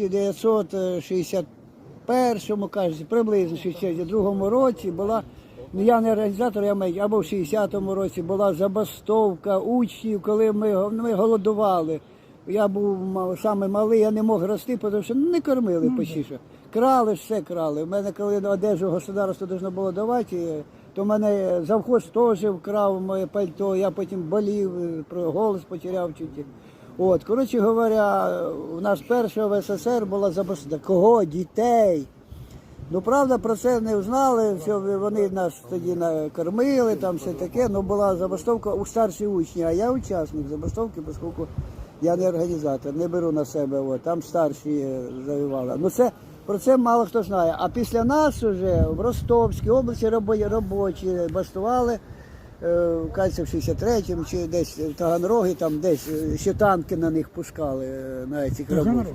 1961, кажуть, приблизно 62 році була, ну я не організатор, я маю, або в 60-му році була забастовка учнів, коли ми, ми голодували. Я був саме малий, я не мог рости, тому що не кормили почти що. Крали, все крали. У мене, коли одежу государство должно було давати, то мене завхоз теж вкрав моє пальто, я потім болів, е, голос потеряв чуть. От, коротше говоря, у нас перша в СССР була забастовка. Кого? Дітей. Ну, правда, про це не знали, що вони нас тоді накормили, там все таке, ну була забастовка у старші учні, а я учасник забастовки, оскільки я не організатор, не беру на себе, от, там старші е, завивали. Ну це, про це мало хто знає. А після нас вже в Ростовській області робочі бастували, е, кажеться, 63-му чи десь в Таганрогі, там десь е, ще танки на них пускали, е, на цих роботах.